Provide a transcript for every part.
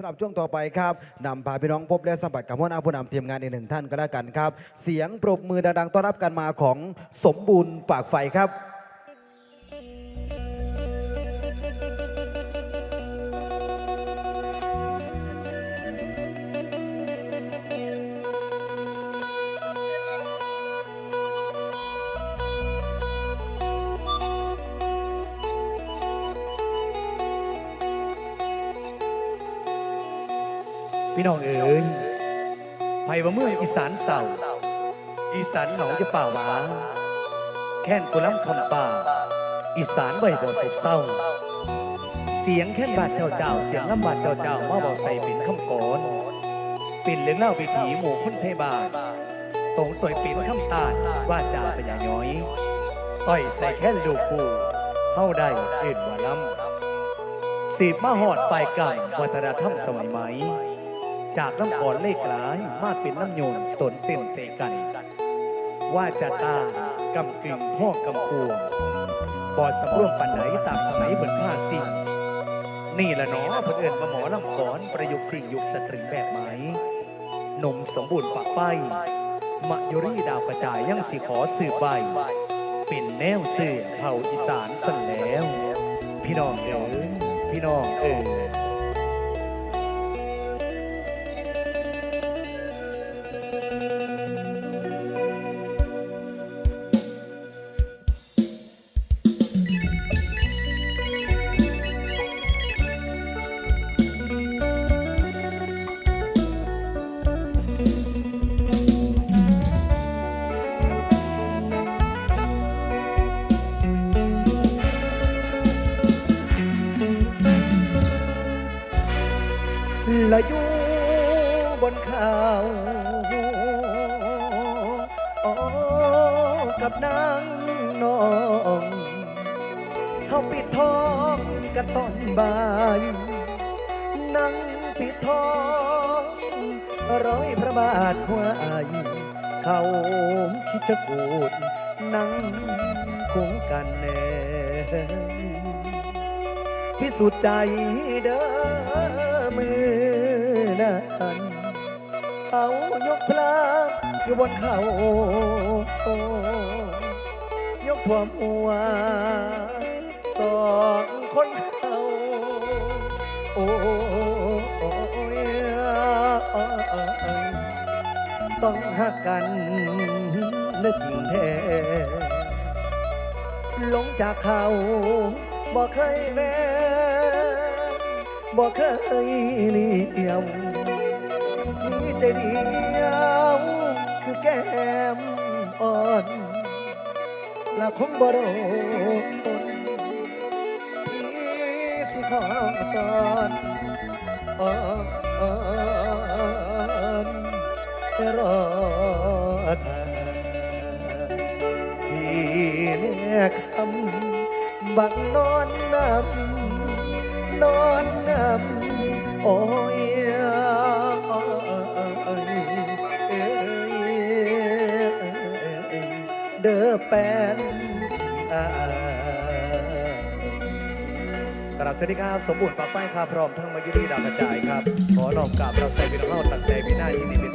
สำหรับช่วงต่อไปครับนำพาพี่น้องพบและสัมผัสกับหัวหน้าผู้นำทีมงานอีกหนึ่งท่านก็แล้วกันครับ เสียงปรบมือดังๆต้อนรับกันมาของสมบูรณ์ปากไฟครับ พี่น้องเอ๋ยไผ่ว่าเมื่ออีสานเศร้าอีสานเหงาจะเปล่าหวาแค่นกุล้ำคำป่า อีสานใบบ่สบเศร้า เสียงแค่นบาดเจ้าเจ้า เสียงลำบาดเจ้าเจ้ามาบอใส่ปิ่นคำกอนปิ่นเลี้ยงเล่าวิถีหมู่คนไทบาตรงต่อยปิ่นคำตาดว่าจ่าปัญญาย้อย ต่อยใส่แค่นลูกปูเฮาได้เอ็นว่าล้ำสีบมาหอดปลายกำวัฒนธรรมสมัยใหม่ จากน้ำก่อนเลขหลาย มาเป็นน้ำโยนตนเต็มเสกัน ว่าจะตากำกึ่งพ่อกำกวงบอดสำรวมปันไหนตามสมัยฝนผ้าสิ่งนี่ละเนาะเพื่นเอินมาหมอลำก่อนประยุกต์สิ่งยุคสตริงแบบไหมหนมสมบูรณ์ปากไปมะยุรีดาวกระจายยังสีขอสืบใบ เป็นแนวเสื่อเผ่าอีสานสั่นแล้ว พี่น้องเอ๋ยพี่น้องเอ๋ย ปิดทองกันตอนบ่ายนั่งปิดทองร้อยพระบาทหัวอายเขาคิดจะกูดนั่งคงกันแน่พิสูจน์ใจเด้อมือนั้นเขายกพลาอยู่บนเขายกความหัวส ต้องหักกันนื้อจริงแท้ลงจากเขาบ่เคยแวะบ่เคยเลี้ยวมีใจเดียวคือแก้มอ่อนและคงบ่โดนพี่สิขอสอน บังนอนนำนอนนำโอ้ยเอ้ยเด้อแป้นอากราบสวัสดีครับ สมบูรณ์ปากไฟครับพร้อมทั้งมายุรีดาวกระจายครับ ขอน้อมกราบเราใส่พี่น้องเราตั้งใจวินาทีนี้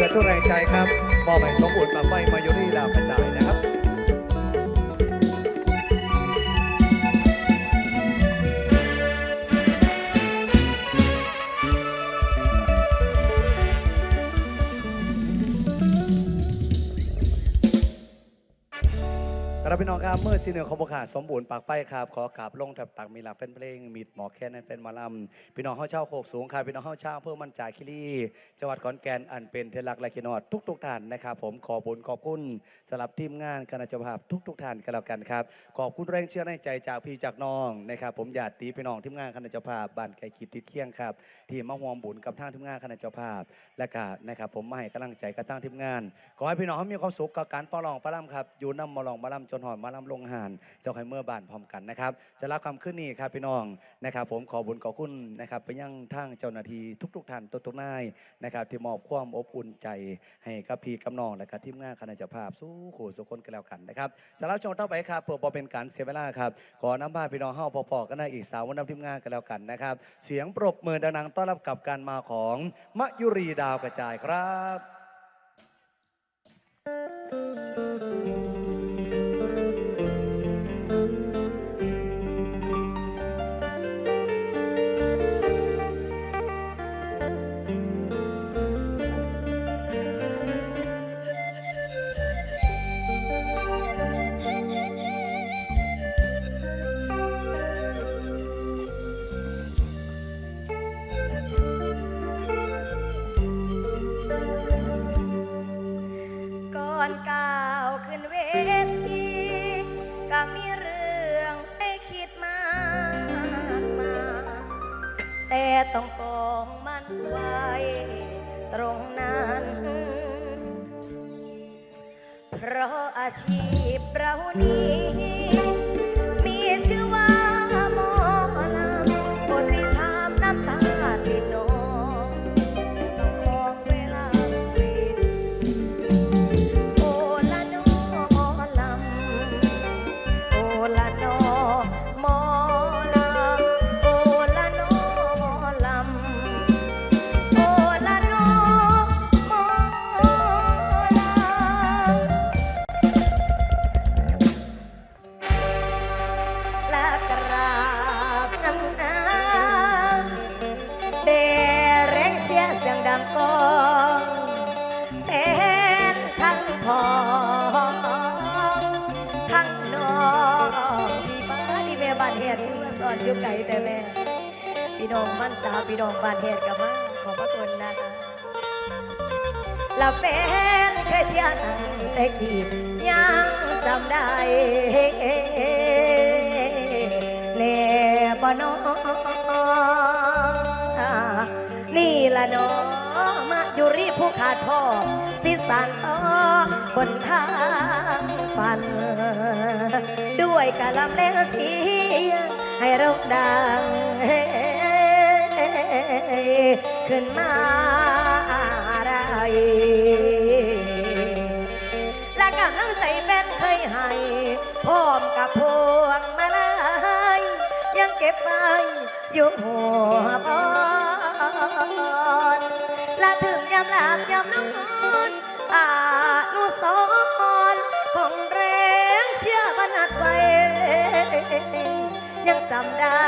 คุณทุกแรงใจครับมอบให้สมบูรณ์มาไฟมายุรีดาวกระจายนะครับ ครับพี่น้องครับเมื่อซีเนียร์คอมโบขาสมบูรณ์ปากไฟครับขอกราบลงแถบตักมีหลักเป็นเพลงมีดหมอแค่นั้นเป็นมาลำพี่น้องเฮาเช่าโคกสูงครับพี่น้องเฮาเช่าเพื่อมั่นใจคิรีจังหวัดขอนแก่นอันเป็นเทลักและกินอดทุกทุกท่านนะครับผมขอบุญขอบคุณสำหรับทีมงานคณะเจ้าภาพทุกทุกท่านกันแล้วกันครับขอบคุณแรงเชื่อในใจจากพี่จากน้องนะครับผมญาติพี่น้องทีมงานคณะเจ้าภาพบ้านไก่คิดติดเที่ยงครับที่มาห่วมบุญกับทางทีมงานคณะเจ้าภาพและก็นะครับผมมาให้กำลังใจกับทางทีมงาน ขอให้พี่น้องมีความสุขกับการปอลองป้าล่ำครับอยู่นำมาลองมาล่ำจนหอดมาล่ำลงหานเจ้าไข่เมื่อบานพร้อมกันนะครับจะรับคำขึ้นนี่ครับพี่น้องนะครับ ผมขอบุญขอคุณนะครับไปยังทางเจ้าหน้าที่ทุก ๆท่านตัวทุกนายนะครับ ที่มอบความอบอุ่นใจให้กับพี่กับน้องและกับทีมงานคณะเจ้าภาพสู้ขู่สุคนกันแล้วกันนะครับสำหรับช่วงต่อไปครับเพื่อเป็นการเสียเวลาครับขอนำพาพี่น้องเฮาพอๆกันได้อีกสาววันนำทีมงานกันแล้วกันนะครับ เสียงปรบมือดังๆต้อนรับกับการมาของมะยุรีดาวกระจายครับก่ ต่ต้องกองมันไว้ ตรงนั้น เพราะอาชีพเรานี้ และแฟนเคยเชียร์ตั้งแต่ขีดยังจำได้แน่บ่น้อนี่ละน้อมาอยู่รีผู้ขาดพ่อสิสานต่อบนทางฝัน ด้วยกะลำแรงเชียให้เราดังขึ้นมาได้และกำลังใจแฟนเคยให้พร้อมกับพวงมาลัยยังเก็บไว้อยู่หัวบอนและถึงยามหลับยามนอนอานุสรณ์ของแรงเชื่อบันัดไว้ ยังจำได้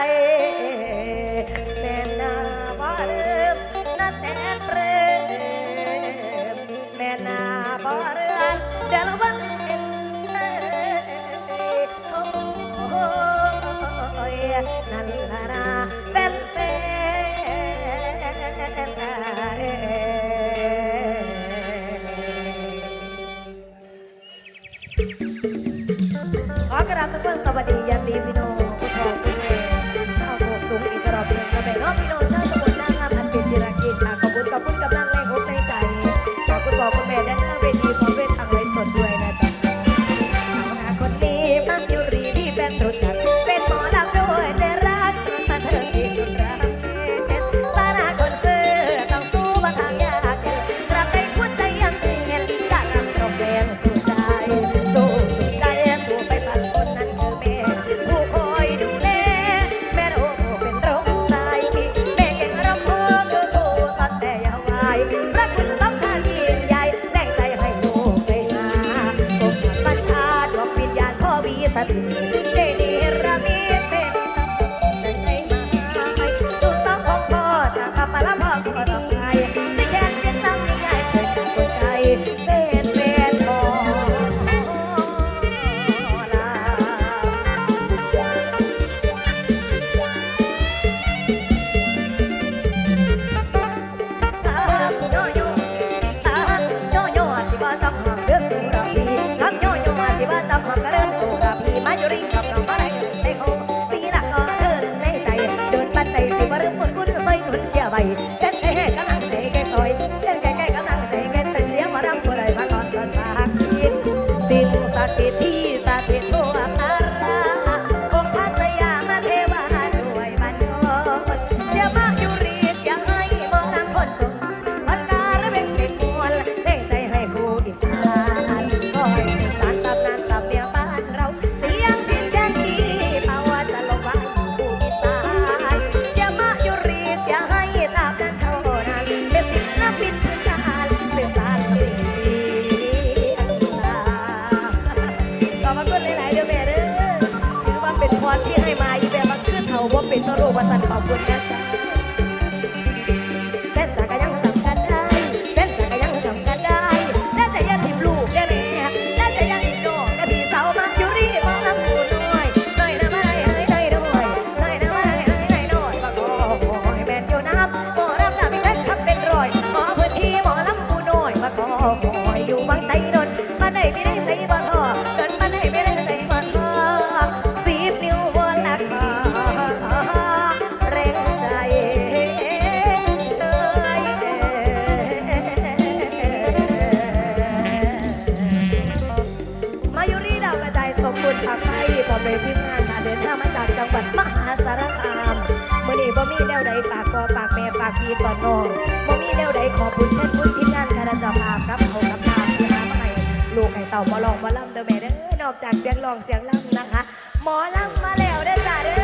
คิดว่าน้องบ่มีแนวใดขอบุญแทนบุญที่งานคาราจาภาพครับเขากับตาที่หามาให้ลูกไห้เต่ามาลองมาล่ำเด้อแม่เด้อนอกจากเสียงลองเสียงล่ำนะคะ หมอล่ำมาแล้วได้จ้าเด้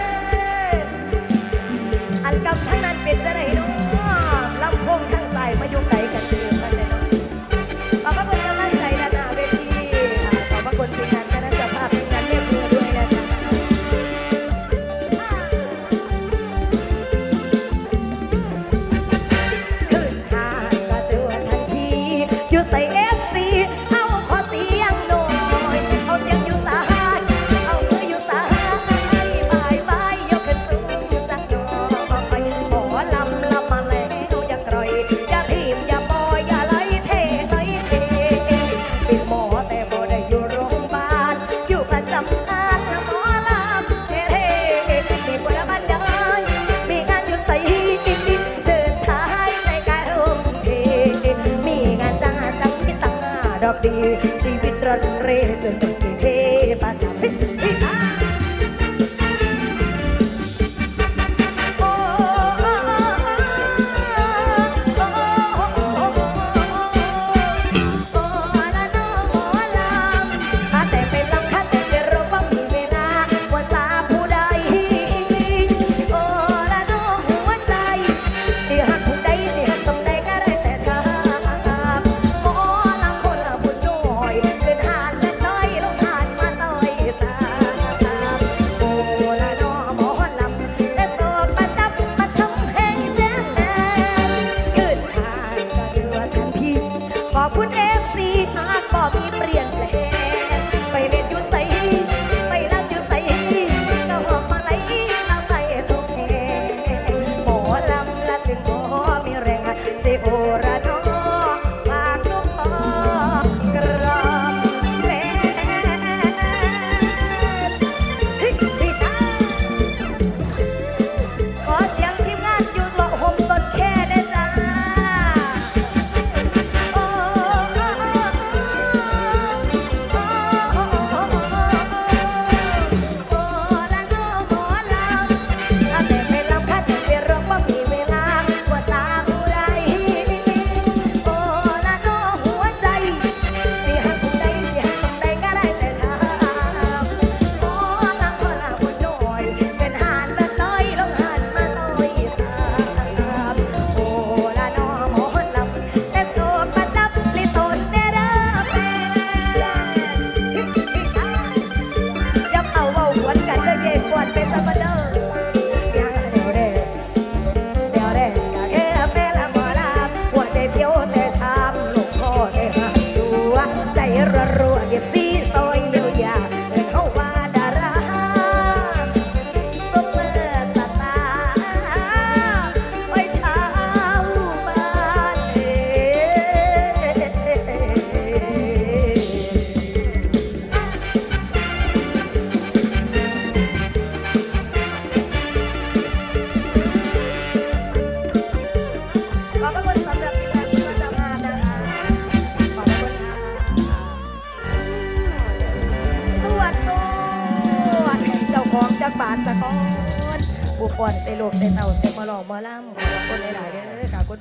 ออันกำทั้งนั้นเป็นจะไรนน้อง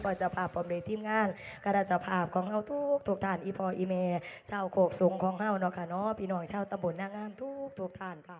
อค่ะคุณปอนเจะภาพพร้อมเลยทีมงานกระดาษภาพของเฮาทุกทุกท่านอีพออีเมชาวโคกสูงของเฮาเนาะค่ะเนาะพี่น้องชาวตำบลนางงามทุกทุกท่านค่ะ